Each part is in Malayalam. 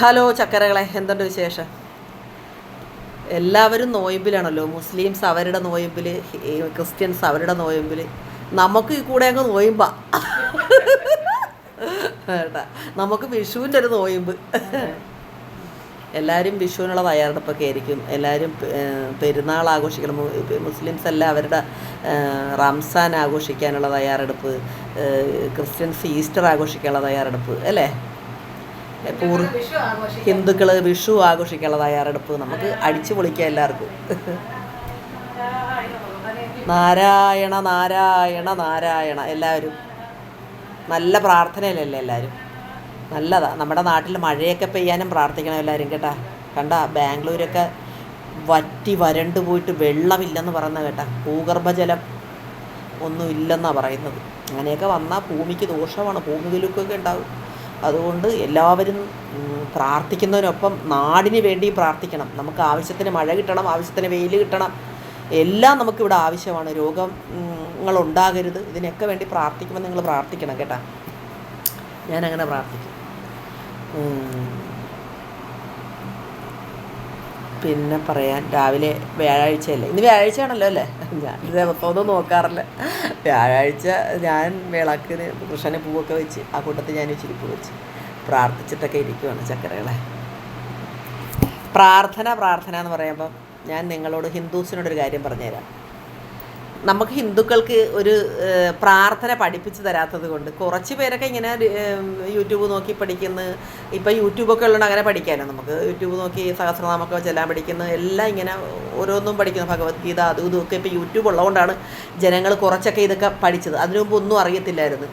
ഹലോ ചക്കരകളെ എന്തുണ്ട് വിശേഷം? എല്ലാവരും നോയമ്പിലാണല്ലോ. മുസ്ലിംസ് അവരുടെ നോയമ്പിൽ ക്രിസ്ത്യൻസ് അവരുടെ നോയമ്പിൽ നമുക്ക് ഈ കൂടെ അങ്ങ് നോയമ്പാ. നമുക്ക് വിഷുവിന്റെ ഒരു നോയമ്പ്. എല്ലാവരും വിഷുവിനുള്ള തയ്യാറെടുപ്പൊക്കെ ആയിരിക്കും. എല്ലാവരും പെരുന്നാൾ ആഘോഷിക്കണം. മുസ്ലിംസ് എല്ലാം അവരുടെ റംസാൻ ആഘോഷിക്കാനുള്ള തയ്യാറെടുപ്പ് ക്രിസ്ത്യൻസ് ഈസ്റ്റർ ആഘോഷിക്കാനുള്ള തയ്യാറെടുപ്പ് അല്ലേ? പൂർ ഹിന്ദുക്കൾ വിഷു ആഘോഷിക്കാനുള്ള തയ്യാറെടുപ്പ് നമുക്ക് അടിച്ചു പൊളിക്കാം എല്ലാവർക്കും. നാരായണ നാരായണ നാരായണ എല്ലാവരും. നല്ല പ്രാർത്ഥനയിലല്ലേ എല്ലാവരും? നല്ലതാ. നമ്മുടെ നാട്ടിൽ മഴയൊക്കെ പെയ്യാനും പ്രാർത്ഥിക്കണം എല്ലാവരും കേട്ടാ. കണ്ട ബാംഗ്ലൂരൊക്കെ വറ്റി വരണ്ടു പോയിട്ട് വെള്ളമില്ലെന്ന് പറയുന്ന കേട്ടാ. ഭൂഗർഭജലം ഒന്നും ഇല്ലെന്നാണ് പറയുന്നത്. അങ്ങനെയൊക്കെ വന്നാൽ ഭൂമിക്ക് ദോഷമാണ്. ഭൂമി വിലുക്കൊക്കെ ഉണ്ടാവും. അതുകൊണ്ട് എല്ലാവരും പ്രാർത്ഥിക്കുന്നതിനൊപ്പം നാടിന് വേണ്ടി പ്രാർത്ഥിക്കണം. നമുക്ക് ആവശ്യത്തിന് മഴ കിട്ടണം ആവശ്യത്തിന് വെയിൽ കിട്ടണം. എല്ലാം നമുക്കിവിടെ ആവശ്യമാണ്. രോഗങ്ങൾ ഉണ്ടാകരുത് ഇതിനൊക്കെ വേണ്ടി പ്രാർത്ഥിക്കുമ്പോൾ നിങ്ങൾ പ്രാർത്ഥിക്കണം കേട്ടോ. ഞാനങ്ങനെ പ്രാർത്ഥിക്കും. പിന്നെ പറയാൻ രാവിലെ വ്യാഴാഴ്ചയല്ലേ? ഇന്ന് വ്യാഴാഴ്ചയാണല്ലോ അല്ലേ? ഞാൻ ദിവസമൊന്നും നോക്കാറില്ല. വ്യാഴാഴ്ച ഞാൻ വിളക്കിന് കൃഷ്ണന് പൂവൊക്കെ വെച്ച് ആ കൂട്ടത്തിൽ ഞാൻ ഇച്ചിരി പൂ വെച്ച് പ്രാർത്ഥിച്ചിട്ടൊക്കെ ഇരിക്കുവാണ് ചക്കരകളെ. പ്രാർത്ഥന പ്രാർത്ഥന എന്ന് പറയുമ്പം ഞാൻ നിങ്ങളോട് ഹിന്ദുസിനോടൊരു കാര്യം പറഞ്ഞുതരാം. നമുക്ക് ഹിന്ദുക്കൾക്ക് ഒരു പ്രാർത്ഥന പഠിപ്പിച്ചു തരാത്തത് കൊണ്ട് കുറച്ച് പേരൊക്കെ ഇങ്ങനെ യൂട്യൂബ് നോക്കി പഠിക്കുന്നു. ഇപ്പം യൂട്യൂബൊക്കെ ഉള്ളതുകൊണ്ട് അങ്ങനെ പഠിക്കാനോ? നമുക്ക് യൂട്യൂബ് നോക്കി സഹസ്രനാമൊക്കെ ചെല്ലാൻ പഠിക്കുന്നു. എല്ലാം ഇങ്ങനെ ഓരോന്നും പഠിക്കുന്നു. ഭഗവത്ഗീത അതും ഇതും ഒക്കെ യൂട്യൂബ് ഉള്ളതുകൊണ്ടാണ് ജനങ്ങൾ കുറച്ചൊക്കെ ഇതൊക്കെ പഠിച്ചത്. അതിനു മുമ്പ് ഒന്നും അറിയത്തില്ലായിരുന്നു.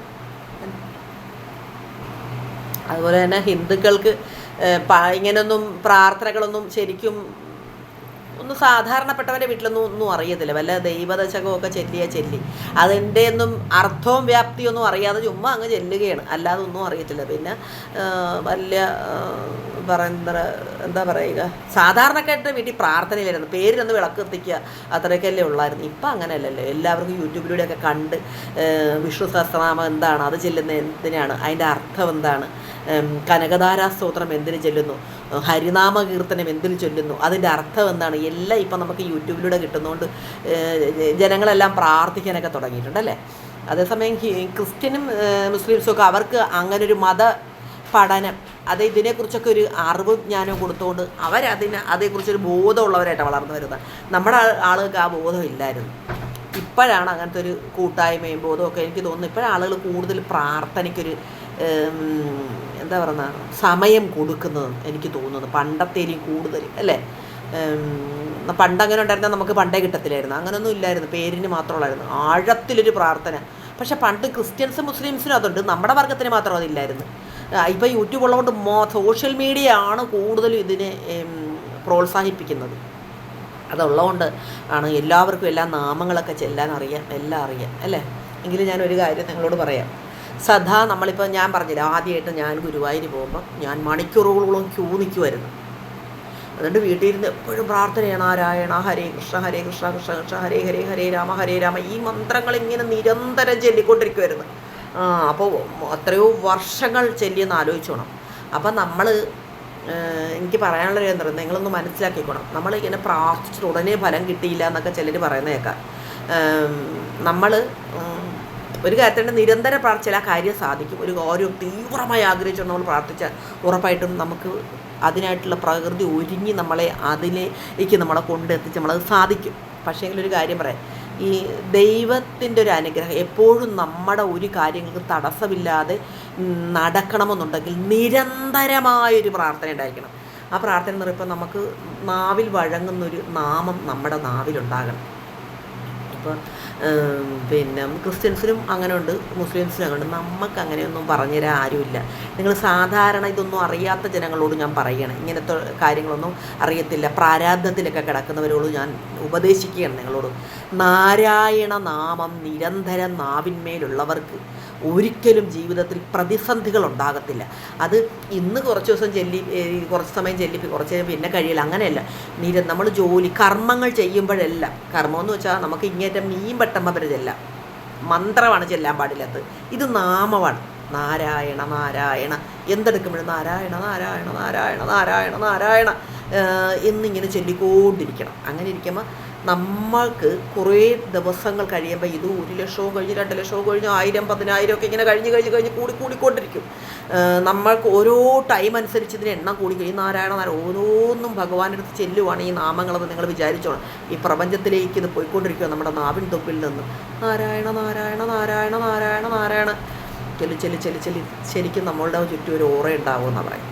അതുപോലെ തന്നെ ഹിന്ദുക്കൾക്ക് ഇങ്ങനൊന്നും പ്രാർത്ഥനകളൊന്നും ശരിക്കും ഒന്നും സാധാരണപ്പെട്ടവന്റെ വീട്ടിലൊന്നും ഒന്നും അറിയത്തില്ല. വല്ല ദൈവദശകമൊക്കെ ചെല്ലിയാൽ ചെല്ലി. അതിന്റെ ഒന്നും അർത്ഥവും വ്യാപ്തിയൊന്നും അറിയാതെ ചുമ്മാ അങ്ങ് ചെല്ലുകയാണ്. അല്ലാതെ ഒന്നും അറിയത്തില്ല. പിന്നെ വലിയ പറയുന്ന എന്താ പറയുക? സാധാരണക്കാരുടെ വീട്ടിൽ പ്രാർത്ഥനയിലായിരുന്നു. പേരിലൊന്ന് വിളക്ക് എത്തിക്കുക അത്രയൊക്കെയല്ലേ ഉള്ളായിരുന്നു. ഇപ്പം അങ്ങനെയല്ലല്ലോ. എല്ലാവർക്കും യൂട്യൂബിലൂടെയൊക്കെ കണ്ട് വിഷ്ണു സഹസ്രനാമം എന്താണ്? അത് ചെല്ലുന്ന എന്തിനാണ്? അതിന്റെ അർത്ഥം എന്താണ്? ഉം, കനകധാരാ സ്തോത്രം എന്തിനു ചെല്ലുന്നു? ഹരിനാമ കീർത്തനം എന്തിനു ചൊല്ലുന്നു? അതിന്റെ അർത്ഥം എന്താണ്? എല്ലാം ഇപ്പം നമുക്ക് യൂട്യൂബിലൂടെ കിട്ടുന്നതുകൊണ്ട് ജനങ്ങളെല്ലാം പ്രാർത്ഥിക്കാനൊക്കെ തുടങ്ങിയിട്ടുണ്ടല്ലേ അതേസമയം ഹി- ക്രിസ്ത്യനും മുസ്ലിംസും ഒക്കെ അവർക്ക് അങ്ങനൊരു മത പഠനം അത് ഇതിനെക്കുറിച്ചൊക്കെ ഒരു അറിവും ജ്ഞാനവും കൊടുത്തുകൊണ്ട് അവരതിന് അതേക്കുറിച്ചൊരു ബോധമുള്ളവരായിട്ടാണ് വളർന്നു വരുന്നത്. നമ്മുടെ ആളുകൾക്ക് ആ ബോധം ഇല്ലായിരുന്നു. ഇപ്പോഴാണ് അങ്ങനത്തെ ഒരു കൂട്ടായ്മയും ബോധമൊക്കെ എനിക്ക് തോന്നുന്നു. ഇപ്പോഴാളുകൾ കൂടുതൽ പ്രാർത്ഥനയ്ക്കൊരു എന്താ പറയുന്ന സമയം കൊടുക്കുന്നത് എനിക്ക് തോന്നുന്നു. പണ്ടത്തേലും കൂടുതൽ അല്ലേ? ഉം, പണ്ട് അങ്ങനെ ഉണ്ടായിരുന്നാൽ നമുക്ക് പണ്ടേ കിട്ടത്തില്ലായിരുന്നു. അങ്ങനെയൊന്നും ഇല്ലായിരുന്നു. പേരിന് മാത്രമുള്ളായിരുന്നു. ആഴത്തിലൊരു പ്രാർത്ഥന. പക്ഷേ പണ്ട് ക്രിസ്ത്യൻസും മുസ്ലിംസിനും അതുണ്ട്. നമ്മുടെ വർഗത്തിന് മാത്രം അതില്ലായിരുന്നു. ഇപ്പം യൂട്യൂബ് ഉള്ളതുകൊണ്ട് മോ സോഷ്യൽ മീഡിയ ആണ് കൂടുതലും ഇതിനെ പ്രോത്സാഹിപ്പിക്കുന്നത്. അതുള്ളതുകൊണ്ട് ആണ് എല്ലാവർക്കും എല്ലാ നാമങ്ങളൊക്കെ ചെല്ലാൻ അറിയാം എല്ലാം അറിയാം അല്ലേ? എങ്കിലും ഞാൻ ഒരു കാര്യം നിങ്ങളോട് പറയാം. സദാ നമ്മളിപ്പോൾ ഞാൻ പറഞ്ഞില്ല ആദ്യമായിട്ട് ഞാൻ ഗുരുവായൂർ പോകുമ്പോൾ ഞാൻ മണിക്കൂറുകളോളം ക്യൂ നിൽക്കുമായിരുന്നു അതുകൊണ്ട് വീട്ടിൽ ഇരുന്ന് എപ്പോഴും പ്രാർത്ഥനയാണ് നാരായണ ഹരേ കൃഷ്ണ ഹരേ കൃഷ്ണ കൃഷ്ണ കൃഷ്ണ ഹരേ ഹരേ ഹരേ രാമ ഹരേ രാമ ഈ മന്ത്രങ്ങൾ ഇങ്ങനെ നിരന്തരം ചൊല്ലിക്കൊണ്ടിരിക്കുമായിരുന്നു ആ അപ്പോൾ എത്രയോ വർഷങ്ങൾ ചെല്ലിയെന്ന് ആലോചിച്ചോണം അപ്പം നമ്മൾ എനിക്ക് പറയാനുള്ളൊരു എന്താ നിങ്ങളൊന്ന് മനസ്സിലാക്കിക്കോണം. നമ്മൾ ഇങ്ങനെ പ്രാർത്ഥിച്ചിട്ട് ഉടനെ ഫലം കിട്ടിയില്ല എന്നൊക്കെ ചിലർ പറയുന്നതൊക്കെ. നമ്മൾ ഒരു കാര്യത്തിന്റെ നിരന്തര പ്രാർത്ഥിച്ചാൽ ആ കാര്യം സാധിക്കും. ഒരു കാര്യം തീവ്രമായി ആഗ്രഹിച്ചുകൊണ്ട് നമ്മൾ പ്രാർത്ഥിച്ചാൽ ഉറപ്പായിട്ടും നമുക്ക് അതിനായിട്ടുള്ള പ്രകൃതി ഒരുങ്ങി നമ്മളെ അതിലേക്ക് നമ്മളെ കൊണ്ടെത്തിച്ച് നമ്മളത് സാധിക്കും. പക്ഷേ ഒരു കാര്യം പറയാം. ഈ ദൈവത്തിന്റെ ഒരു അനുഗ്രഹം എപ്പോഴും നമ്മുടെ ഒരു കാര്യങ്ങൾക്ക് തടസ്സമില്ലാതെ നടക്കണമെന്നുണ്ടെങ്കിൽ നിരന്തരമായൊരു പ്രാർത്ഥന ഉണ്ടായിരിക്കണം. ആ പ്രാർത്ഥന എന്ന് പറയുമ്പോൾ നമുക്ക് നാവിൽ വഴങ്ങുന്നൊരു നാമം നമ്മുടെ നാവിലുണ്ടാകണം. ഇപ്പോൾ പിന്നെ ക്രിസ്ത്യൻസിനും അങ്ങനെ ഉണ്ട് മുസ്ലിംസിനും അങ്ങനെ ഉണ്ട് നമുക്ക് അങ്ങനെയൊന്നും പറഞ്ഞുതരാൻ ആരുമില്ല. നിങ്ങൾ സാധാരണ ഇതൊന്നും അറിയാത്ത ജനങ്ങളോട് ഞാൻ പറയണം. ഇങ്ങനത്തെ കാര്യങ്ങളൊന്നും അറിയത്തില്ല. പ്രാരാബ്ധത്തിലൊക്കെ കിടക്കുന്നവരോട് ഞാൻ ഉപദേശിക്കുകയാണ് നിങ്ങളോട്. നാരായണ നാമം നിരന്തരം നാവിന്മേലുള്ളവർക്ക് ഒരിക്കലും ജീവിതത്തിൽ പ്രതിസന്ധികൾ ഉണ്ടാകത്തില്ല. അത് ഇന്ന് കുറച്ച് ദിവസം ചെല്ലി കുറച്ച് സമയം ചെല്ലി കുറച്ച് പിന്നെ കഴിയില്ല. അങ്ങനെയല്ല. നിര നമ്മൾ ജോലി കർമ്മങ്ങൾ ചെയ്യുമ്പോഴല്ല കർമ്മം എന്ന് വെച്ചാൽ നമുക്ക് ഇങ്ങേറ്റം മീൻ വെട്ടുമ്പോൾ വരെ ചെല്ലാം. മന്ത്രമാണ് ചെല്ലാൻ പാടില്ലാത്തത്. ഇത് നാമമാണ് നാരായണ നാരായണ. എന്തെടുക്കുമ്പോഴും നാരായണ നാരായണ നാരായണ നാരായണ നാരായണ എന്നിങ്ങനെ ചൊല്ലിക്കൊണ്ടിരിക്കണം. അങ്ങനെ ഇരിക്കുമ്പോൾ നമ്മൾക്ക് കുറേ ദിവസങ്ങൾ കഴിയുമ്പോൾ ഇത് ഒരു ലക്ഷവും കഴിഞ്ഞ് രണ്ട് ലക്ഷവും കഴിഞ്ഞ് ആയിരം പതിനായിരം ഒക്കെ ഇങ്ങനെ കഴിഞ്ഞ് കഴിഞ്ഞ് കഴിഞ്ഞ് കൂടി കൂടിക്കൊണ്ടിരിക്കും. നമ്മൾക്ക് ഓരോ ടൈം അനുസരിച്ച് ഇതിന് എണ്ണം കൂടി കഴിയും. നാരായണ നാരായണ ഓരോന്നും ഭഗവാനെടുത്ത് ചെല്ലുവാണ് ഈ നാമങ്ങളെന്ന് നിങ്ങൾ വിചാരിച്ചോണം ഈ പ്രപഞ്ചത്തിലേക്ക് ഇത് പോയിക്കൊണ്ടിരിക്കുക നമ്മുടെ നാവിൻ തൊപ്പിൽ നിന്ന്. നാരായണ നാരായണ നാരായണ നാരായണ നാരായണ. ചെല്ലു ചെല്ലു ചെല്ലു ചെല്ലി. ശരിക്കും നമ്മളുടെ ചുറ്റും ഒരു ഓറ ഉണ്ടാവുമെന്നാണ് പറയും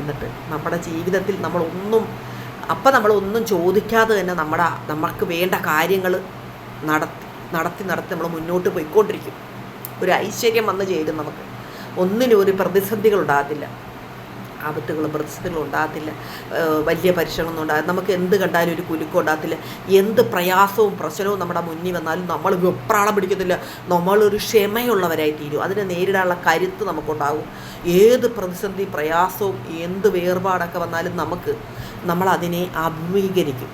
എന്നിട്ട് നമ്മുടെ ജീവിതത്തിൽ നമ്മളൊന്നും അപ്പം നമ്മളൊന്നും ചോദിക്കാതെ തന്നെ നമ്മുടെ നമുക്ക് വേണ്ട കാര്യങ്ങൾ നടത്തി നടത്തി നടത്തി നമ്മൾ മുന്നോട്ട് പോയിക്കൊണ്ടിരിക്കും. ഒരു ഐശ്വര്യം വന്ന് ചേരും നമുക്ക്. ഒന്നിനും ഒരു പ്രതിസന്ധികൾ ഉണ്ടാകത്തില്ല ആപത്തുകളും പ്രതിസന്ധികളും ഉണ്ടാകത്തില്ല. വലിയ പരിശ്രമമൊന്നും ഉണ്ടാകില്ല നമുക്ക് എന്ത് കണ്ടാലും ഒരു കുലുക്കം ഉണ്ടാകത്തില്ല. എന്ത് പ്രയാസവും പ്രശ്നവും നമ്മുടെ മുന്നിൽ വന്നാലും നമ്മൾ വെപ്രാളം പിടിക്കത്തില്ല. നമ്മളൊരു ക്ഷമയുള്ളവരായി തീരും. അതിനെ നേരിടാനുള്ള കരുത്ത് നമുക്കുണ്ടാകും. ഏത് പ്രതിസന്ധി പ്രയാസവും എന്ത് വേർപാടൊക്കെ വന്നാലും നമുക്ക് നമ്മളതിനെ അഭിമുഖീകരിക്കും.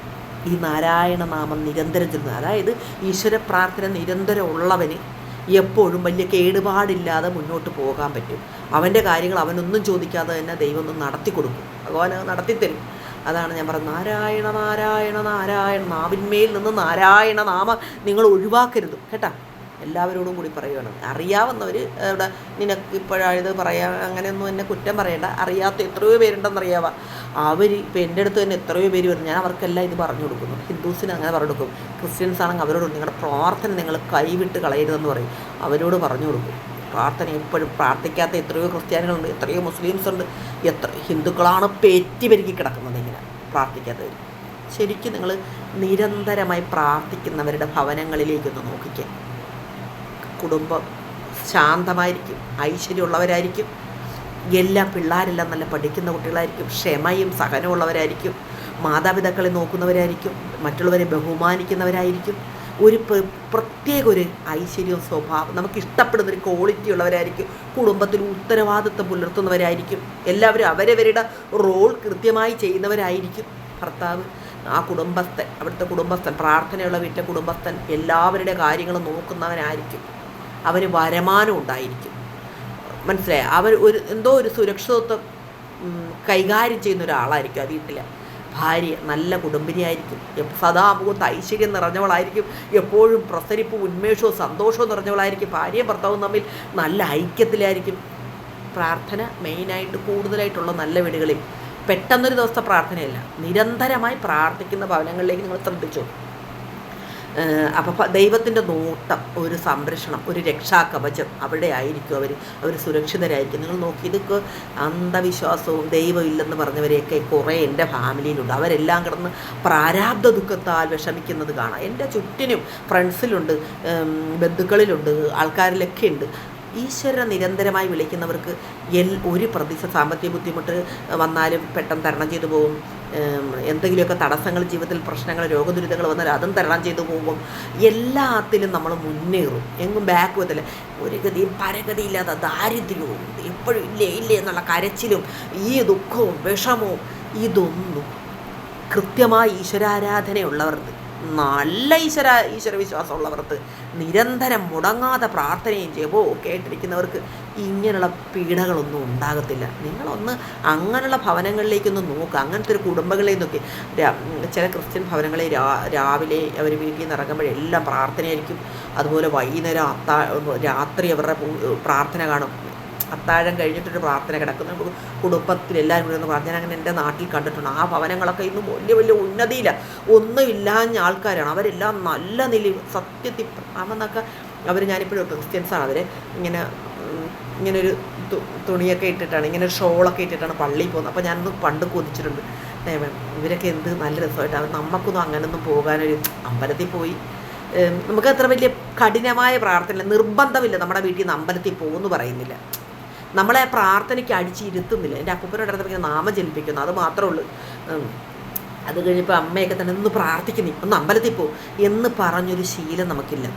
ഈ നാരായണ നാമം നിരന്തരം ചൊല്ലുന്നത്. അതായത് ഈശ്വര പ്രാർത്ഥന നിരന്തരം ഉള്ളവന് എപ്പോഴും വലിയ കേടുപാടില്ലാതെ മുന്നോട്ട് പോകാൻ പറ്റും. അവന്റെ കാര്യങ്ങൾ അവനൊന്നും ചോദിക്കാതെ തന്നെ ദൈവം ഒന്ന് നടത്തി കൊടുക്കും. ഭഗവാൻ നടത്തിത്തരും. അതാണ് ഞാൻ പറഞ്ഞത് നാരായണ നാരായണ നാരായണ നാവിന്മേൽ നിന്ന് നാരായണ നാമം നിങ്ങൾ ഒഴിവാക്കരുത്. കേട്ടാ? എല്ലാവരോടും കൂടി പറയുകയാണ് അറിയാവുന്നവർ ഇവിടെ നിനക്ക് ഇപ്പോഴായത് പറയാ അങ്ങനെയൊന്നും എന്നെ കുറ്റം പറയണ്ട. അറിയാത്ത എത്രയോ പേരുണ്ടെന്നറിയാവാ. അവർ ഇപ്പം എന്റെ അടുത്ത് തന്നെ എത്രയോ പേര് വരും. ഞാൻ അവർക്കെല്ലാം ഇത് പറഞ്ഞു കൊടുക്കുന്നു. ഹിന്ദുസിന് അങ്ങനെ പറഞ്ഞു കൊടുക്കും. ക്രിസ്ത്യൻസ് ആണെങ്കിൽ അവരോട് നിങ്ങളുടെ പ്രാർത്ഥന നിങ്ങൾ കൈവിട്ട് കളയരുതെന്ന് പറയും. അവരോട് പറഞ്ഞു കൊടുക്കും. പ്രാർത്ഥന എപ്പോഴും പ്രാർത്ഥിക്കാത്ത എത്രയോ ക്രിസ്ത്യാനികളുണ്ട് എത്രയോ മുസ്ലിംസ് ഉണ്ട്. എത്ര ഹിന്ദുക്കളാണ് പേറ്റി പെരുക്കി കിടക്കുന്നത് ഇങ്ങനെ പ്രാർത്ഥിക്കാത്തവർ ശരിക്കും നിങ്ങൾ നിരന്തരമായി പ്രാർത്ഥിക്കുന്നവരുടെ ഭവനങ്ങളിലേക്കൊന്ന് നോക്കിക്കുക കുടുംബം ശാന്തമായിരിക്കും ഐശ്വര്യമുള്ളവരായിരിക്കും. എല്ലാ പിള്ളേരെല്ലാം നല്ല പഠിക്കുന്ന കുട്ടികളായിരിക്കും ക്ഷമയും സഹനമുള്ളവരായിരിക്കും. മാതാപിതാക്കളെ നോക്കുന്നവരായിരിക്കും മറ്റുള്ളവരെ ബഹുമാനിക്കുന്നവരായിരിക്കും. ഒരു പ്ര- പ്രത്യേക ഒരു ഐശ്വര്യവും സ്വഭാവം നമുക്ക് ഇഷ്ടപ്പെടുന്ന ഒരു ക്വാളിറ്റി ഉള്ളവരായിരിക്കും. കുടുംബത്തിൽ ഉത്തരവാദിത്വം പുലർത്തുന്നവരായിരിക്കും. എല്ലാവരും അവരവരുടെ റോൾ കൃത്യമായി ചെയ്യുന്നവരായിരിക്കും. ഭർത്താവ് ആ കുടുംബസ്ഥൻ അവിടുത്തെ കുടുംബസ്ഥൻ പ്രാർത്ഥനയുള്ള വീട്ടിലെ കുടുംബസ്ഥൻ എല്ലാവരുടെ കാര്യങ്ങളും നോക്കുന്നവനായിരിക്കും. അവന് വരമാനം ഉണ്ടായിരിക്കും. മനസ്സിലായി? അവർ ഒരു എന്തോ ഒരു സുരക്ഷിതത്വം കൈകാര്യം ചെയ്യുന്ന ഒരാളായിരിക്കും ആ വീട്ടിൽ ഭാര്യ നല്ല കുടുംബിനിയായിരിക്കും. സദാ ഐശ്വര്യം നിറഞ്ഞവളായിരിക്കും. എപ്പോഴും പ്രസരിപ്പും ഉന്മേഷവും സന്തോഷവും നിറഞ്ഞവളായിരിക്കും. ഭാര്യയും ഭർത്താവും തമ്മിൽ നല്ല ഐക്യത്തിലായിരിക്കും. പ്രാർത്ഥന മെയിനായിട്ട് കൂടുതലായിട്ടുള്ള നല്ല വീടുകളിൽ. പെട്ടെന്നൊരു ദിവസത്തെ പ്രാർത്ഥനയല്ല. നിരന്തരമായി പ്രാർത്ഥിക്കുന്ന ഭവനങ്ങളിലേക്ക് നിങ്ങൾ ശ്രദ്ധിച്ചു അപ്പം ദൈവത്തിന്റെ നോട്ടം ഒരു സംരക്ഷണം ഒരു രക്ഷാകവചം അവിടെ ആയിരിക്കും അവർ അവർ സുരക്ഷിതരായിരിക്കും. നിങ്ങൾ നോക്കി ഇതൊക്കെ അന്ധവിശ്വാസവും ദൈവമില്ലെന്ന് പറഞ്ഞവരെയൊക്കെ കുറേ എന്റെ ഫാമിലിയിലുണ്ട്. അവരെല്ലാം കിടന്ന് പ്രാരാബ്ധ ദുഃഖത്താൽ വിഷമിക്കുന്നത് കാണാം. എന്റെ ചുറ്റിനും ഫ്രണ്ട്സിലുണ്ട് ബന്ധുക്കളിലുണ്ട് ആൾക്കാരിലൊക്കെ ഉണ്ട്. ഈശ്വരനെ നിരന്തരമായി വിളിക്കുന്നവർക്ക് എൽ ഒരു പ്രതിസ സാമ്പത്തിക ബുദ്ധിമുട്ട് വന്നാലും പെട്ടെന്ന് തരണം ചെയ്തു പോകും. എന്തെങ്കിലുമൊക്കെ തടസ്സങ്ങൾ ജീവിതത്തിൽ പ്രശ്നങ്ങൾ രോഗദുരിതങ്ങൾ വന്നാൽ അതും തരണം ചെയ്തു പോകും എല്ലാത്തിലും നമ്മൾ മുന്നേറും. എങ്ങും ബാക്ക് വത്തില്ല ഒരു ഗതിയും പരഗതിയില്ലാത്ത ദാരിദ്ര്യവും എപ്പോഴും ഇല്ലേ ഇല്ലേ എന്നുള്ള കരച്ചിലും ഈ ദുഃഖവും വിഷമവും ഇതൊന്നും കൃത്യമായി ഈശ്വരാരാധനയുള്ളവർക്ക് നല്ല ഈശ്വര ഈശ്വര വിശ്വാസമുള്ളവർക്ക് നിരന്തരം മുടങ്ങാതെ പ്രാർത്ഥനയും ജപവും കേട്ടിരിക്കുന്നവർക്ക് ഇങ്ങനെയുള്ള പീഡകളൊന്നും ഉണ്ടാകത്തില്ല. നിങ്ങളൊന്ന് അങ്ങനെയുള്ള ഭവനങ്ങളിലേക്കൊന്ന് നോക്കുക അങ്ങനത്തെ ഒരു കുടുംബങ്ങളിൽ നിന്നൊക്കെ ചില ക്രിസ്ത്യൻ ഭവനങ്ങളിൽ രാവിലെ അവർ വീട്ടിൽ നിന്ന് ഇറങ്ങുമ്പോഴെല്ലാം പ്രാർത്ഥനയായിരിക്കും. അതുപോലെ വൈകുന്നേരം അത്താ രാത്രി അവരുടെ പ്രാർത്ഥന കാണും. അത്താഴം കഴിഞ്ഞിട്ടൊരു പ്രാർത്ഥന കിടക്കുന്നു. കുടുംബത്തിൽ എല്ലാവരും കൂടി ഒന്ന് പ്രാർത്ഥന. അങ്ങനെ എന്റെ നാട്ടിൽ കണ്ടിട്ടുണ്ട്. ആ ഭവനങ്ങളൊക്കെ ഇന്ന് വലിയ വലിയ ഉന്നതിയില്ല ഒന്നുമില്ലാഞ്ഞ ആൾക്കാരാണ്. അവരെല്ലാം നല്ല നില സത്യത്തിൽ അമെന്നൊക്കെ അവർ ഞാനിപ്പോഴും ക്രിസ്ത്യൻസാണ്. അവർ ഇങ്ങനെ ഇങ്ങനൊരു തുണിയൊക്കെ ഇട്ടിട്ടാണ് ഇങ്ങനെ ഒരു ഷോളൊക്കെ ഇട്ടിട്ടാണ് പള്ളിയിൽ പോകുന്നത്. അപ്പോൾ ഞാനൊന്ന് പണ്ട് കൊതിച്ചിട്ടുണ്ട്. ഇവരൊക്കെ എന്ത് നല്ല രസമായിട്ടാണ് നമുക്കൊന്നും അങ്ങനൊന്നും പോകാനൊരു അമ്പലത്തിൽ പോയി. നമുക്ക് അത്ര വലിയ കഠിനമായ പ്രാർത്ഥന നിർബന്ധമില്ല. നമ്മുടെ വീട്ടിൽ നിന്ന് അമ്പലത്തിൽ പോകുമെന്ന് പറയുന്നില്ല. നമ്മളെ പ്രാർത്ഥനയ്ക്ക് അടിച്ചിരുത്തുന്നില്ല. എന്റെ അപ്പൂപ്പനോട് അടുത്ത് നാമം ജലിപ്പിക്കുന്നു അത് മാത്രമേ ഉള്ളൂ. അത് കഴിഞ്ഞപ്പോൾ അമ്മയൊക്കെ തന്നെ ഒന്ന് പ്രാർത്ഥിക്കുന്നു ഒന്ന് അമ്പലത്തിൽ പോകും എന്ന് പറഞ്ഞൊരു ശീലം നമുക്കില്ല.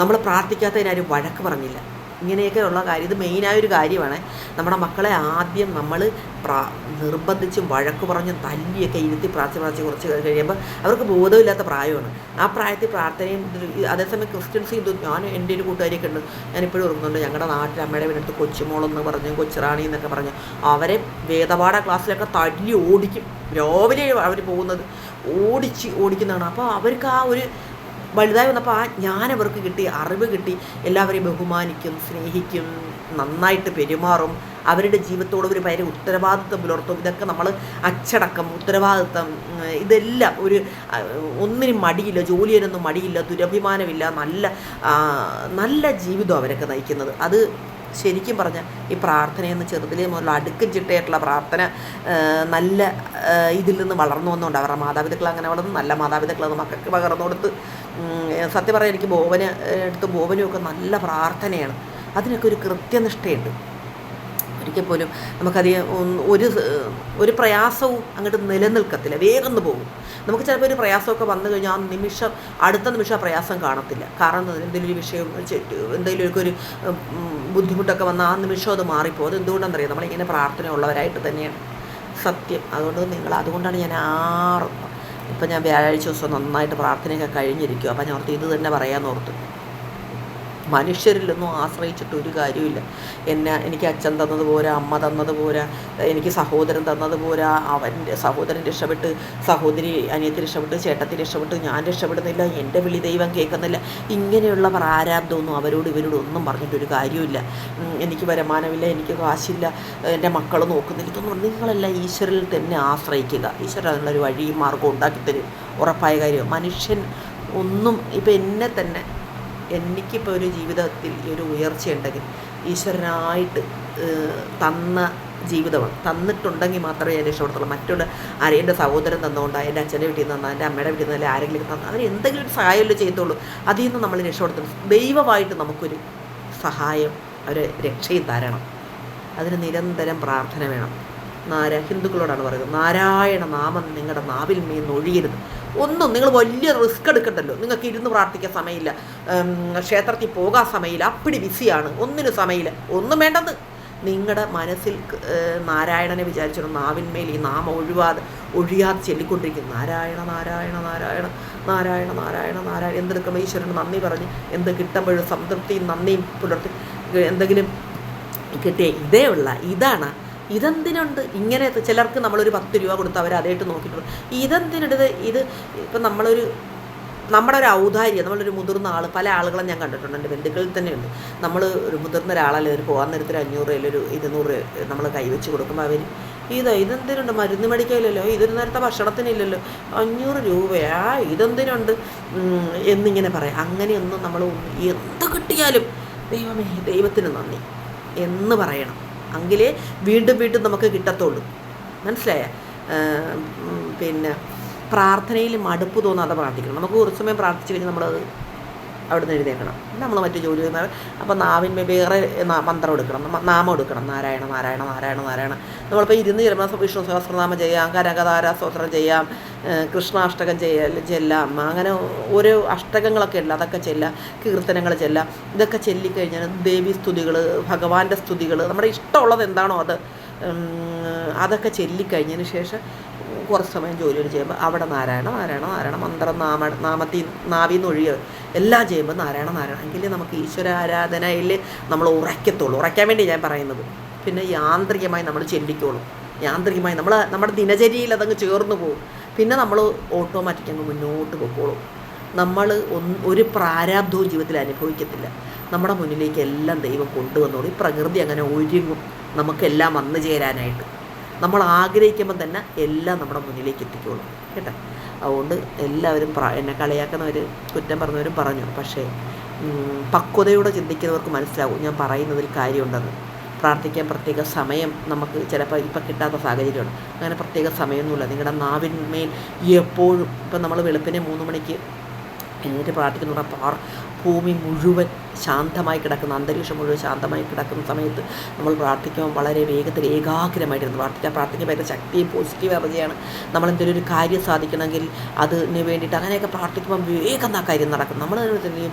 നമ്മൾ പ്രാർത്ഥിക്കാത്തതിനാരും വഴക്ക് പറഞ്ഞില്ല. ഇങ്ങനെയൊക്കെ ഉള്ള കാര്യം ഇത് മെയിനായൊരു കാര്യമാണ്. നമ്മുടെ മക്കളെ ആദ്യം നമ്മൾ പ്രാ നിർബന്ധിച്ചും വഴക്ക് പറഞ്ഞും തല്ലിയൊക്കെ ഇരുത്തി പ്രാർത്ഥി പ്രാർത്ഥിച്ച് കുറച്ച് കഴിയുമ്പോൾ അവർക്ക് ബോധമില്ലാത്ത പ്രായമാണ്. ആ പ്രായത്തിൽ പ്രാർത്ഥനയും അതേസമയം ക്രിസ്ത്യൻസ് ഇത് ഞാൻ എന്റെ ഒരു കൂട്ടുകാരിയൊക്കെ ഉണ്ട്. ഞാനിപ്പോഴും ഓർക്കുന്നുണ്ട് ഞങ്ങളുടെ നാട്ടിൽ അമ്മയുടെ വീടടുത്ത് കൊച്ചുമോളെന്ന് പറഞ്ഞ് കൊച്ചുറാണി എന്നൊക്കെ പറഞ്ഞു. അവരെ വേദപാഠ ക്ലാസ്സിലൊക്കെ തല്ലി ഓടിക്കും. രാവിലെ അവർ പോകുന്നത് ഓടിച്ച് ഓടിക്കുന്നതാണ്. അപ്പോൾ അവർക്ക് ആ ഒരു വലുതായി വന്നപ്പോൾ ആ ജ്ഞാനവർക്ക് കിട്ടി അറിവ് കിട്ടി. എല്ലാവരെയും ബഹുമാനിക്കും സ്നേഹിക്കും നന്നായിട്ട് പെരുമാറും. അവരുടെ ജീവിതത്തോട് ഒരു ഭയങ്കര ഉത്തരവാദിത്വം പുലർത്തും. ഇതൊക്കെ നമ്മൾ അച്ചടക്കം ഉത്തരവാദിത്വം ഇതെല്ലാം ഒരു ഒന്നിനും മടിയില്ല ജോലിയിലൊന്നും മടിയില്ല ദുരഭിമാനമില്ല നല്ല നല്ല ജീവിതം അവരൊക്കെ നയിക്കുന്നത്. അത് ശരിക്കും പറഞ്ഞാൽ ഈ പ്രാർത്ഥനയെന്ന് ചെറുതിലേ മുതൽ അടുക്കും ചിട്ടയായിട്ടുള്ള പ്രാർത്ഥന നല്ല ഇതിൽ നിന്ന് വളർന്നു വന്നുകൊണ്ട് അവരുടെ മാതാപിതാക്കൾ അങ്ങനെ വളർന്നു നല്ല മാതാപിതാക്കൾ അത് മക്കൾക്ക് പകർന്നു കൊടുത്ത് സത്യം പറയാൻ എനിക്ക് ബോവന് എടുത്ത് ബോവനും ഒക്കെ നല്ല പ്രാർത്ഥനയാണ്. അതിനൊക്കെ ഒരു കൃത്യനിഷ്ഠയുണ്ട്. ഒരിക്കൽ പോലും നമുക്കധികം ഒരു ഒരു പ്രയാസവും അങ്ങോട്ട് നിലനിൽക്കത്തില്ല. വേഗം പോകും. നമുക്ക് ചിലപ്പോൾ ഒരു പ്രയാസമൊക്കെ വന്നു കഴിഞ്ഞാൽ ആ നിമിഷം അടുത്ത നിമിഷം ആ പ്രയാസം കാണത്തില്ല. കാരണം എന്താ, എന്തെങ്കിലും ഒരു വിഷയം എന്തെങ്കിലും ഒരു ബുദ്ധിമുട്ടൊക്കെ വന്നാൽ ആ നിമിഷം അത് മാറിപ്പോകും. അത് എന്തുകൊണ്ടെന്നറിയാം നമ്മളിങ്ങനെ പ്രാർത്ഥന ഉള്ളവരായിട്ട് തന്നെയാണ്. സത്യം. അതുകൊണ്ട് നിങ്ങൾ അതുകൊണ്ടാണ് ഞാൻ ആറ് ഇപ്പം ഞാൻ വ്യാഴാഴ്ച ദിവസം നന്നായിട്ട് പ്രാർത്ഥനയൊക്കെ കഴിഞ്ഞിരിക്കും അപ്പം ഞാൻ ഓർത്ത് ഇത് തന്നെ പറയാമെന്ന് ഓർത്തു. മനുഷ്യരിലൊന്നും ആശ്രയിച്ചിട്ട് ഒരു കാര്യമില്ല എന്നെ എനിക്ക് അച്ഛൻ തന്നത് പോരാ അമ്മ തന്നത് പോരാ എനിക്ക് സഹോദരൻ തന്നത് പോരാ അവന്റെ സഹോദരൻ രക്ഷപ്പെട്ട് സഹോദരി അനിയത്തി രക്ഷപ്പെട്ട് ചേട്ടത്തി രക്ഷപ്പെട്ട് ഞാൻ രക്ഷപ്പെടുന്നില്ല എന്റെ വിളി ദൈവം കേൾക്കുന്നില്ല. ഇങ്ങനെയുള്ള പ്രാരാബ്ദമൊന്നും അവരോട് ഇവരോട് ഒന്നും പറഞ്ഞിട്ടൊരു കാര്യമില്ല എനിക്ക് വരുമാനമില്ല എനിക്ക് കാശില്ല എന്റെ മക്കൾ നോക്കുന്നില്ല ഇതൊന്നും നിങ്ങളെല്ലാം ഈശ്വരിൽ തന്നെ ആശ്രയിക്കുക. ഈശ്വരൻ അതിനുള്ളൊരു വഴിയും മാർഗം ഉണ്ടാക്കി തരും. ഉറപ്പായ കാര്യം മനുഷ്യൻ ഒന്നും ഇപ്പം എന്നെ തന്നെ എനിക്കിപ്പോൾ ഒരു ജീവിതത്തിൽ ഒരു ഉയർച്ചയുണ്ടെങ്കിൽ ഈശ്വരനായിട്ട് തന്ന ജീവിതമാണ്. തന്നിട്ടുണ്ടെങ്കിൽ മാത്രമേ ഞാൻ രക്ഷപ്പെടുത്തുള്ളൂ. മറ്റുള്ള ആരെ എന്റെ സഹോദരൻ തന്നുകൊണ്ടാണ് എന്റെ അച്ഛന്റെ വീട്ടിൽ നിന്ന് എന്റെ അമ്മയുടെ വീട്ടിൽ നിന്ന് ആരെങ്കിലും തന്ന അവർ എന്തെങ്കിലും ഒരു സഹായമല്ലേ ചെയ്യത്തുള്ളൂ. അതിൽ നിന്ന് നമ്മൾ രക്ഷപ്പെടുത്തുന്നു ദൈവമായിട്ട് നമുക്കൊരു സഹായം ഒരു രക്ഷയും തരണം. അതിന് നിരന്തരം പ്രാർത്ഥന വേണം. നാര ഹിന്ദുക്കളോടാണ് പറയുന്നത്. നാരായണ നാമം നിങ്ങളുടെ നാവിൽ മേന്ന് ഒഴിയരുത് ഒന്നും നിങ്ങൾ വലിയ റിസ്ക് എടുക്കണ്ടല്ലോ. നിങ്ങൾക്ക് ഇരുന്ന് പ്രാർത്ഥിക്കാൻ സമയമില്ല. ക്ഷേത്രത്തിൽ പോകാൻ സമയമില്ല. അപ്പടി ബിസിയാണ്. ഒന്നിനും സമയമില്ല. ഒന്നും വേണ്ടത് നിങ്ങളുടെ മനസ്സിൽ നാരായണനെ വിചാരിച്ചൊരു നാവിന്മേൽ ഈ നാമം ഒഴിവാതെ ഒഴിയാതെ ചൊല്ലിക്കൊണ്ടിരിക്കും നാരായണ നാരായണ നാരായണ നാരായണ നാരായണ നാരായണ. എന്തെടുക്കുമ്പോൾ ഈശ്വരന് നന്ദി പറഞ്ഞ് എന്ത് കിട്ടുമ്പോഴും സംതൃപ്തിയും നന്ദിയും പുലർത്തി എന്തെങ്കിലും കിട്ടിയ ഇതേ ഉള്ള ഇതാണ് ഇതെന്തിനുണ്ട്? ഇങ്ങനെ ചിലർക്ക് നമ്മളൊരു പത്ത് രൂപ കൊടുത്ത് അവർ അതായിട്ട് നോക്കിയിട്ടുണ്ട്. ഇതെന്തിനിടത് ഇത് ഇപ്പം നമ്മളൊരു നമ്മുടെ ഒരു ഔദാര്യം നമ്മളൊരു മുതിർന്ന ആൾ പല ആളുകളും ഞാൻ കണ്ടിട്ടുണ്ട്. എന്റെ ബന്ധുക്കളിൽ തന്നെയുണ്ട്. നമ്മൾ ഒരു മുതിർന്ന ഒരാളല്ലേ ഒരു പോകാൻ നേരത്തിൽ അഞ്ഞൂറ് രൂപയിൽ ഒരു ഇരുന്നൂറ് നമ്മൾ കൈവച്ച് കൊടുക്കുമ്പോൾ അവർ ഇത് ഇതെന്തിനുണ്ട്? മരുന്ന് മേടിക്കാനില്ലല്ലോ? ഇതൊരു നേരത്തെ ഭക്ഷണത്തിനില്ലല്ലോ? അഞ്ഞൂറ് രൂപയാ? ഇതെന്തിനുണ്ട്? എന്നിങ്ങനെ പറയാം. അങ്ങനെയൊന്നും നമ്മൾ എന്ത് കിട്ടിയാലും ദൈവമേ ദൈവത്തിന് നന്ദി എന്ന് പറയണം. എങ്കിലേ വീണ്ടും വീണ്ടും നമുക്ക് കിട്ടത്തുള്ളൂ. മനസ്സിലായ? പിന്നെ പ്രാർത്ഥനയിൽ മടുപ്പ് തോന്നാതെ പ്രാർത്ഥിക്കണം. നമുക്ക് കുറച്ച് സമയം പ്രാർത്ഥിച്ചു കഴിഞ്ഞാൽ നമ്മളത് അവിടെ നിന്ന് എഴുതേക്കണം നമ്മൾ മറ്റു ജോലി അപ്പോൾ നാവിന്റെ വേറെ മന്ത്രം എടുക്കണം. നാമം എടുക്കണം. നാരായണ നാരായണ നാരായണ നാരായണ. നമ്മളിപ്പോൾ ഇരുന്ന് ചെല്ലുമ്പോൾ വിഷ്ണു സഹസ്രനാമം ചെയ്യാം കനകധാര സ്തോത്രം ചെയ്യാം കൃഷ്ണാഷ്ടകം ചെയ്യ ചെല്ലാം. അങ്ങനെ ഓരോ അഷ്ടകങ്ങളൊക്കെ ഉണ്ട് അതൊക്കെ ചെല്ലാം കീർത്തനങ്ങൾ ചെല്ലാം ഇതൊക്കെ ചൊല്ലിക്കഴിഞ്ഞാൽ ദേവി സ്തുതികൾ ഭഗവാന്റെ സ്തുതികൾ നമ്മുടെ ഇഷ്ടമുള്ളത് എന്താണോ അത് അതൊക്കെ ചൊല്ലിക്കഴിഞ്ഞതിന് ശേഷം കുറച്ച് സമയം ജോലികൾ ചെയ്യുമ്പോൾ അവിടെ നാരായണ നാരായണ നാരായണ മന്ത്രം നാമ നാമത്തിൽ നാവിൽ നിന്ന് ഒഴിയുക എല്ലാം ചെയ്യുമ്പോൾ നാരായണ നാരായണ. എങ്കിലേ നമുക്ക് ഈശ്വര ആരാധനയിൽ നമ്മൾ ഉറയ്ക്കത്തുള്ളൂ. ഉറയ്ക്കാൻ വേണ്ടി ഞാൻ പറയുന്നത്. പിന്നെ യാന്ത്രികമായി നമ്മൾ ചെല്ലിക്കോളും യാന്ത്രികമായി നമ്മൾ നമ്മുടെ ദിനചര്യയിൽ അതങ്ങ് ചേർന്ന് പോകും. പിന്നെ നമ്മൾ ഓട്ടോമാറ്റിക് അങ്ങ് മുന്നോട്ട് പൊക്കോളും. നമ്മൾ ഒരു പ്രാരാബ്ധവും ജീവിതത്തിൽ അനുഭവിക്കത്തില്ല. നമ്മുടെ മുന്നിലേക്ക് എല്ലാം ദൈവം കൊണ്ടുവന്നോളും. ഈ പ്രകൃതി അങ്ങനെ ഒരുങ്ങും. നമുക്കെല്ലാം വന്നു ചേരാനായിട്ട്. നമ്മൾ ആഗ്രഹിക്കുമ്പോൾ തന്നെ എല്ലാം നമ്മുടെ മുന്നിലേക്ക് എത്തിക്കോളും കേട്ടോ? അതുകൊണ്ട് എല്ലാവരും എന്നെ കളിയാക്കുന്നവർ കുറ്റം പറഞ്ഞവരും പറഞ്ഞു. പക്ഷേ പക്വതയോടെ ചിന്തിക്കുന്നവർക്ക് മനസ്സിലാവും ഞാൻ പറയുന്നതിൽ കാര്യമുണ്ടെന്ന്. പ്രാർത്ഥിക്കാൻ പ്രത്യേക സമയം നമുക്ക് ചിലപ്പോൾ ഇപ്പം കിട്ടാത്ത സാഹചര്യമാണ്. അങ്ങനെ പ്രത്യേക സമയമൊന്നുമില്ല. നിങ്ങളുടെ നാവിന്മേൽ എപ്പോഴും ഇപ്പം നമ്മൾ വെളുപ്പിനെ മൂന്ന് മണിക്ക് എന്നിട്ട് പ്രാർത്ഥിക്കുന്ന പാർ ഭൂമി മുഴുവൻ ശാന്തമായി കിടക്കുന്ന അന്തരീക്ഷം മുഴുവൻ ശാന്തമായി കിടക്കുന്ന സമയത്ത് നമ്മൾ പ്രാർത്ഥിക്കുമ്പോൾ വളരെ വേഗത്തിൽ ഏകാഗ്രമായിട്ടിരുന്ന് പ്രാർത്ഥിക്കാൻ ഭയങ്കര ശക്തിയും പോസിറ്റീവ് എനർജിയാണ്. നമ്മൾ എന്തെങ്കിലും ഒരു കാര്യം സാധിക്കണമെങ്കിൽ അതിന് വേണ്ടിയിട്ട് അങ്ങനെയൊക്കെ പ്രാർത്ഥിക്കുമ്പോൾ വേഗം ആ കാര്യം നടക്കും. നമ്മൾ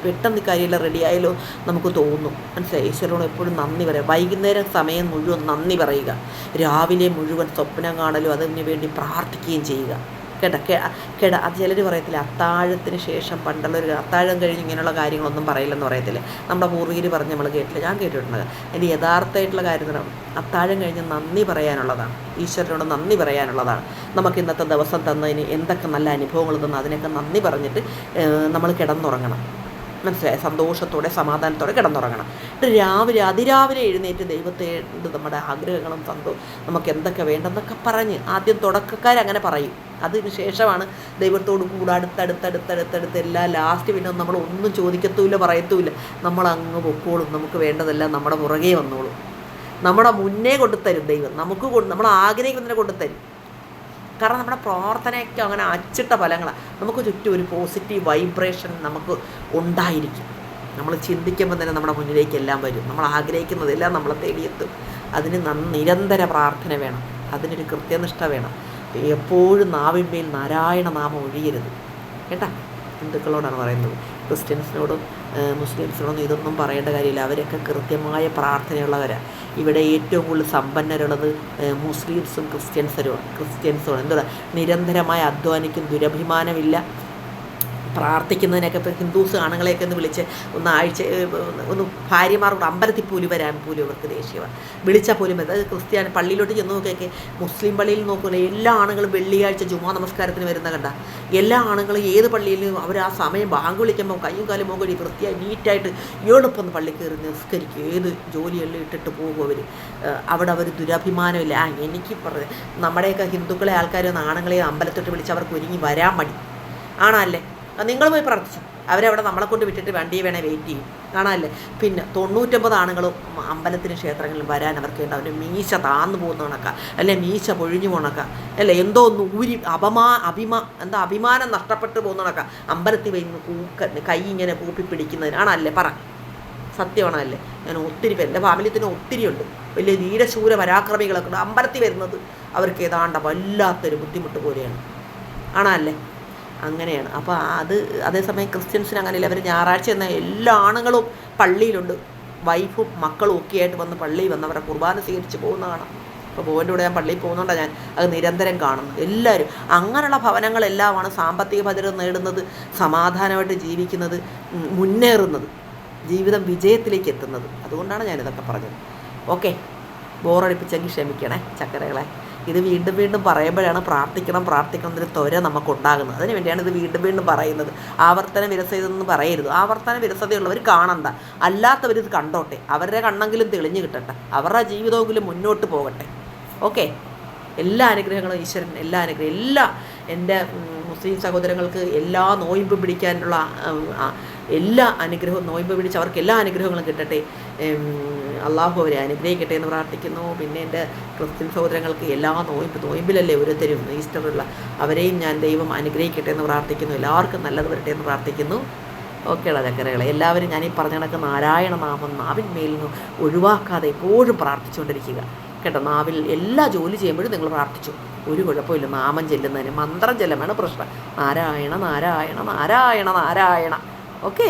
പെട്ടെന്ന് ഈ കാര്യമെല്ലാം റെഡിയായാലോ നമുക്ക് തോന്നും. മനസ്സിലായി? ഈശ്വരനോട് എപ്പോഴും നന്ദി പറയുക വൈകുന്നേരം സമയം മുഴുവൻ നന്ദി പറയുക. രാവിലെ മുഴുവൻ സ്വപ്നം കാണലും അതിന് വേണ്ടി പ്രാർത്ഥിക്കുകയും ചെയ്യുക. കേട്ട കേട. അത് ചിലർ പറയത്തില്ല അത്താഴത്തിന് ശേഷം പണ്ടുള്ളൊരു അത്താഴം കഴിഞ്ഞ് ഇങ്ങനെയുള്ള കാര്യങ്ങളൊന്നും പറയില്ലെന്ന് പറയത്തില്ലേ. നമ്മുടെ പൂർവികർ പറഞ്ഞ് നമ്മൾ കേട്ടില്ല. ഞാൻ കേട്ടിട്ടുണ്ട്. എന്റെ യഥാർത്ഥമായിട്ടുള്ള കാര്യം അത്താഴം കഴിഞ്ഞ് നന്ദി പറയാനുള്ളതാണ്. ഈശ്വരനോട് നന്ദി പറയാനുള്ളതാണ്. നമുക്ക് ഇന്നത്തെ ദിവസം തന്നതിന് എന്തൊക്കെ നല്ല അനുഭവങ്ങൾ തന്നു അതിനൊക്കെ നന്ദി പറഞ്ഞിട്ട് നമ്മൾ കിടന്നുറങ്ങണം. മനസ്സിലായി? സന്തോഷത്തോടെ സമാധാനത്തോടെ കിടന്നുറങ്ങണം. എന്നിട്ട് രാവിലെ അതിരാവിലെ എഴുന്നേറ്റ് ദൈവത്തെ നമ്മുടെ ആഗ്രഹങ്ങളും സന്തോഷം നമുക്ക് എന്തൊക്കെ വേണ്ടെന്നൊക്കെ പറഞ്ഞ് ആദ്യം തുടക്കക്കാരങ്ങനെ പറയും. അതിന് ശേഷമാണ് ദൈവത്തോട് കൂടെ അടുത്തടുത്തടുത്തടുത്തടുത്ത് എല്ലാ ലാസ്റ്റ് പിന്നെ നമ്മൾ ഒന്നും ചോദിക്കത്തുമില്ല പറയത്തുമില്ല നമ്മൾ അങ്ങ് പൊക്കോളും. നമുക്ക് വേണ്ടതെല്ലാം നമ്മുടെ പുറകെ വന്നോളും. നമ്മുടെ മുന്നേ കൊണ്ടുത്തരും ദൈവം. നമുക്ക് നമ്മൾ ആഗ്രഹിക്കുന്നതിനെ കൊണ്ടുത്തരും. കാരണം നമ്മുടെ പ്രാർത്ഥനയൊക്കെ അങ്ങനെ അച്ചിട്ട ഫലങ്ങളാണ് നമുക്ക് ചുറ്റും ഒരു പോസിറ്റീവ് വൈബ്രേഷൻ നമുക്ക് ഉണ്ടായിരിക്കും. നമ്മൾ ചിന്തിക്കുമ്പോൾ തന്നെ നമ്മുടെ മുന്നിലേക്ക് എല്ലാം വരും. നമ്മൾ ആഗ്രഹിക്കുന്നതെല്ലാം നമ്മളെ തേടിയെത്തും. അതിന് നിരന്തര പ്രാർത്ഥന വേണം. അതിനൊരു കൃത്യനിഷ്ഠ വേണം. എപ്പോഴും നാവിന്മേൽ നാരായണ നാമം ഒഴിയരുത്. കേട്ടാ? ഹിന്ദുക്കളോടാണ് പറയുന്നത്. ക്രിസ്ത്യൻസിനോടും മുസ്ലിംസിനോടൊന്നും ഇതൊന്നും പറയേണ്ട കാര്യമില്ല. അവരൊക്കെ കൃത്യമായ പ്രാർത്ഥനയുള്ളവരാണ് ഇവിടെ ഏറ്റവും കൂടുതൽ സമ്പന്നരുള്ളത് മുസ്ലിംസും ക്രിസ്ത്യൻസരുമാണ് ക്രിസ്ത്യൻസുമാണ്. എന്തുവാ? നിരന്തരമായി അധ്വാനിക്കും ദുരഭിമാനമില്ല. പ്രാർത്ഥിക്കുന്നതിനൊക്കെ ഇപ്പോൾ ഹിന്ദുസ് ആണുങ്ങളെയൊക്കെ ഒന്ന് വിളിച്ച് ഒന്ന് ആഴ്ച ഒന്ന് ഭാര്യമാരോട് അമ്പലത്തിൽ പോലും വരാൻ പോലും അവർക്ക് ദേഷ്യമാണ്. വിളിച്ചാൽ പോലും അത് ക്രിസ്ത്യാനി പള്ളിയിലോട്ട് ചെന്ന് നോക്കിയൊക്കെ മുസ്ലിം പള്ളിയിൽ നോക്കില്ല എല്ലാ ആണുങ്ങളും വെള്ളിയാഴ്ച ജുമാ നമസ്കാരത്തിന് വരുന്ന കണ്ട. എല്ലാ ആണുങ്ങളും ഏത് പള്ളിയിലും അവർ ആ സമയം ബാങ്ക് വിളിക്കുമ്പോൾ കയ്യും കാലും മുകളിൽ വൃത്തിയായി നീറ്റായിട്ട് എളുപ്പം പള്ളി കയറി നിസ്കരിക്കും. ഏത് ജോലിയെല്ലാം ഇട്ടിട്ട് പോകും അവർ അവിടെ അവർ ദുരഭിമാനമില്ല. ആ എനിക്ക് പറഞ്ഞ നമ്മുടെയൊക്കെ ഹിന്ദുക്കളെ ആൾക്കാരെ ആണുങ്ങളെ അമ്പലത്തോട്ട് വിളിച്ച് അവർക്ക് ഒരുങ്ങി വരാൻ മടി. ആണല്ലേ? നിങ്ങൾ പോയി പ്രാർത്ഥിച്ചു. അവരവിടെ നമ്മളെ കൊണ്ട് വിട്ടിട്ട് വണ്ടി വേണേ വെയിറ്റ് ചെയ്യും. കാണാനല്ലേ പിന്നെ തൊണ്ണൂറ്റൊമ്പത് ആണുങ്ങളും അമ്പലത്തിന് ക്ഷേത്രങ്ങളിൽ വരാൻ അവർക്ക് ഉണ്ട് അവർ മീശ താന്നു പോകുന്ന കണക്ക. അല്ലെ മീശ പൊഴിഞ്ഞു പോണക്ക അല്ലെ എന്തോ ഒന്ന് ഊരി അപമാ അഭിമാ എന്താ അഭിമാനം നഷ്ടപ്പെട്ടു പോകുന്ന കണക്ക. അമ്പലത്തിൽ വരുന്ന കൂക്ക കൈ ഇങ്ങനെ കൂപ്പി പിടിക്കുന്നതിനാണല്ലേ പറ. സത്യമാണല്ലേ ഞാൻ ഒത്തിരി പേര് എന്റെ ഫാമിലി തന്നെ ഒത്തിരി ഉണ്ട്. വലിയ ധീരശൂര പരാക്രമികളൊക്കെ ഉണ്ട്. അമ്പലത്തിൽ വരുന്നത് അവർക്ക് ഏതാണ്ട വല്ലാത്തൊരു ബുദ്ധിമുട്ട് പോലെയാണ്. ആണല്ലേ അങ്ങനെയാണ്. അപ്പോൾ അത് അതേസമയം ക്രിസ്ത്യൻസിന് അങ്ങനെയില്ല. അവർ ഞായറാഴ്ച എന്ന എല്ലാ ആണുങ്ങളും പള്ളിയിലുണ്ട്. വൈഫും മക്കളും ഒക്കെ ആയിട്ട് വന്ന് പള്ളിയിൽ വന്ന് അവരെ കുർബാന സ്വീകരിച്ച് പോകുന്നതാണ്. അപ്പോൾ പോകന്റെ കൂടെ ഞാൻ പള്ളിയിൽ പോകുന്നുണ്ടാണ് ഞാൻ അത് നിരന്തരം കാണുന്നത്. എല്ലാവരും അങ്ങനെയുള്ള ഭവനങ്ങളെല്ലാമാണ് സാമ്പത്തിക ഭദ്രത നേടുന്നത് സമാധാനമായിട്ട് ജീവിക്കുന്നത് മുന്നേറുന്നത് ജീവിതം വിജയത്തിലേക്ക് എത്തുന്നത്. അതുകൊണ്ടാണ് ഞാനിതൊക്കെ പറഞ്ഞത്. ഓക്കെ. ബോറടിപ്പിച്ചെങ്കിൽ ക്ഷമിക്കണേ ചക്കരകളെ. ഇത് വീണ്ടും വീണ്ടും പറയുമ്പോഴാണ് പ്രാർത്ഥിക്കണം പ്രാർത്ഥിക്കണം എന്നൊരു ത്വര നമുക്കുണ്ടാകുന്നത്. അതിന് വേണ്ടിയാണ് ഇത് വീണ്ടും വീണ്ടും പറയുന്നത്. ആവർത്തന വിരസതെന്ന് പറയരുത്. ആവർത്തന വിരസതയുള്ളവർ കാണണ്ട. അല്ലാത്തവർ ഇത് കണ്ടോട്ടെ. അവരുടെ കണ്ണെങ്കിലും തെളിഞ്ഞു കിട്ടട്ടെ. അവരുടെ ജീവിതമെങ്കിലും മുന്നോട്ട് പോകട്ടെ. ഓക്കെ? എല്ലാ അനുഗ്രഹങ്ങളും ഈശ്വരൻ എല്ലാ അനുഗ്രഹം എല്ലാ എന്റെ മുസ്ലിം സഹോദരങ്ങൾക്ക് എല്ലാ നോയിമ്പ് പിടിക്കാനുള്ള എല്ലാ അനുഗ്രഹവും നോയിമ്പ് പിടിച്ച് അവർക്ക് എല്ലാ അനുഗ്രഹങ്ങളും കിട്ടട്ടെ. അള്ളാഹു അവരെ അനുഗ്രഹിക്കട്ടെ എന്ന് പ്രാർത്ഥിക്കുന്നു. പിന്നെ എന്റെ ക്രിസ്ത്യൻ സഹോദരങ്ങൾക്ക് എല്ലാ നോയിമ്പ് നോയിമ്പിലല്ലേ ഓരോരുത്തരും ഈസ്റ്ററുള്ള അവരെയും ഞാൻ ദൈവം അനുഗ്രഹിക്കട്ടെ എന്ന് പ്രാർത്ഥിക്കുന്നു. എല്ലാവർക്കും നല്ലത് വരട്ടെ എന്ന് പ്രാർത്ഥിക്കുന്നു. ഓക്കെയുള്ള ചക്കരകളെ. എല്ലാവരും ഞാനീ പറഞ്ഞു കണക്ക് നാരായണ നാമം നാവിന്മേൽ നിന്ന് ഒഴിവാക്കാതെ എപ്പോഴും പ്രാർത്ഥിച്ചുകൊണ്ടിരിക്കുക. കേട്ടോ നാവിൽ എല്ലാ ജോലി ചെയ്യുമ്പോഴും നിങ്ങൾ പ്രാർത്ഥിച്ചു. ഒരു കുഴപ്പമില്ല നാമം ചെല്ലുന്നതിന് മന്ത്രം ചെല്ലുമ്പോഴാണ് പ്രശ്നം. നാരായണ നാരായണ നാരായണ നാരായണ. ഓക്കെ?